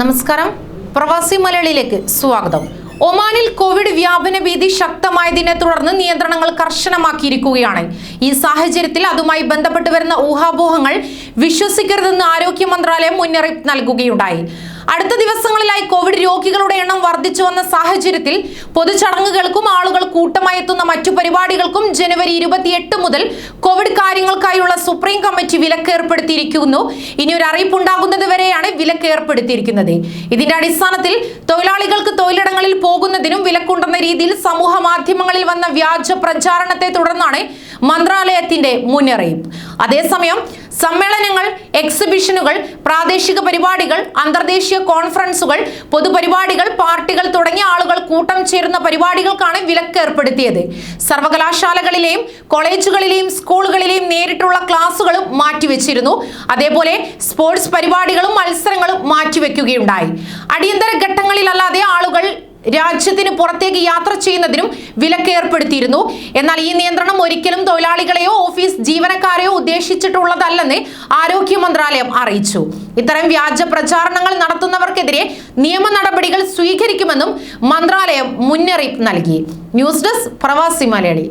നമസ്കാരം. പ്രവാസി മലയാളിയിലേക്ക് സ്വാഗതം. ഒമാനിൽ കോവിഡ് വ്യാപന ഭീതി ശക്തമായതിനെ തുടർന്ന് നിയന്ത്രണങ്ങൾ കർശനമാക്കിയിരിക്കുകയാണ്. ഈ സാഹചര്യത്തിൽ അതുമായി ബന്ധപ്പെട്ട് വരുന്ന ഊഹാപോഹങ്ങൾ വിശ്വസിക്കരുതെന്ന് ആരോഗ്യ മന്ത്രാലയം മുന്നറിയിപ്പ് നൽകുകയുണ്ടായി. അടുത്ത ദിവസങ്ങളിലായി കോവിഡ് രോഗികളുടെ എണ്ണം വർദ്ധിച്ചു വന്ന സാഹചര്യത്തിൽ പൊതുചടങ്ങുകൾക്കും ആളുകൾ കൂട്ടമായി എത്തുന്ന മറ്റു പരിപാടികൾക്കും ജനുവരി ഇരുപത്തിയെട്ട് മുതൽ കോവിഡ് കാര്യങ്ങൾക്കായുള്ള സുപ്രീം കമ്മിറ്റി വിലക്ക് ഏർപ്പെടുത്തിയിരിക്കുന്നു. ഇനി ഒരു അറിയിപ്പ് ഉണ്ടാകുന്നത് വരെയാണ് വിലക്ക് ഏർപ്പെടുത്തിയിരിക്കുന്നത്. ഇതിന്റെ അടിസ്ഥാനത്തിൽ തൊഴിലാളികൾക്ക് തൊഴിലിടങ്ങളിൽ പോകുന്നതിനും വിലക്കുണ്ടെന്ന രീതിയിൽ സമൂഹ മാധ്യമങ്ങളിൽ വന്ന വ്യാജ പ്രചാരണത്തെ തുടർന്നാണ് മന്ത്രാലയത്തിന്റെ മുന്നറിയിപ്പ്. അതേസമയം സമ്മേളനങ്ങൾ എക്സിബിഷനുകൾ പ്രാദേശിക പരിപാടികൾ അന്തർദേശീയ കോൺഫറൻസുകൾ പൊതുപരിപാടികൾ പാർട്ടികൾ തുടങ്ങിയ ആളുകൾ കൂട്ടം ചേരുന്ന പരിപാടികൾക്കാണ് വിലക്ക് ഏർപ്പെടുത്തിയത്. സർവകലാശാലകളിലെയും കോളേജുകളിലെയും സ്കൂളുകളിലെയും നേരിട്ടുള്ള ക്ലാസുകളും മാറ്റിവെച്ചിരുന്നു. അതേപോലെ സ്പോർട്സ് പരിപാടികളും മത്സരങ്ങളും മാറ്റിവെക്കുകയുണ്ടായി. അടിയന്തര ഘട്ടങ്ങളിലല്ലാതെ ആളുകൾ രാജ്യത്തിന് പുറത്തേക്ക് യാത്ര ചെയ്യുന്നതിനും വിലക്ക് ഏർപ്പെടുത്തിയിരുന്നു. എന്നാൽ ഈ നിയന്ത്രണം ഒരിക്കലും തൊഴിലാളികളെയോ ഓഫീസ് ജീവനക്കാരെയോ ഉദ്ദേശിച്ചിട്ടുള്ളതല്ലെന്ന് ആരോഗ്യ മന്ത്രാലയം അറിയിച്ചു. ഇത്തരം വ്യാജ പ്രചാരണങ്ങൾ നടത്തുന്നവർക്കെതിരെ നിയമ നടപടികൾ സ്വീകരിക്കുമെന്നും മന്ത്രാലയം മുന്നറിയിപ്പ് നൽകി. ന്യൂസ് ഡെസ്ക് പ്രവാസി മലയാളി.